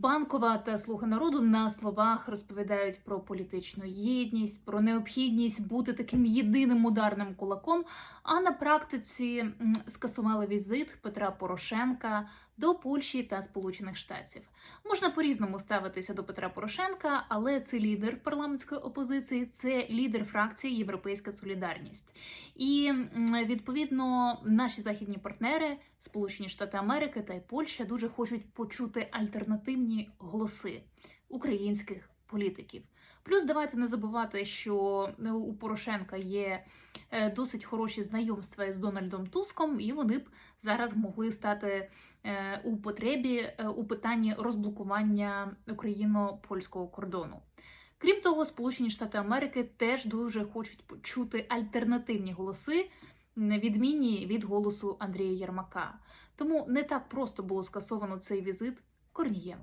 Банкова та слуги народу на словах розповідають про політичну єдність, про необхідність бути таким єдиним ударним кулаком. А на практиці скасували візит Петра Порошенка до Польщі та Сполучених Штатів. Можна по-різному ставитися до Петра Порошенка, але це лідер парламентської опозиції, це лідер фракції Європейська Солідарність. І відповідно наші західні партнери, Сполучені Штати Америки та Польща, дуже хочуть почути альтернативні голоси українських політиків. Плюс давайте не забувати, що у Порошенка є досить хороші знайомства із Дональдом Туском, і вони б зараз могли стати е, у потребі е, у питанні розблокування україно-польського кордону. Крім того, Сполучені Штати Америки теж дуже хочуть почути альтернативні голоси, відмінні від голосу Андрія Єрмака. Тому не так просто було скасовано цей візит Корнієнка.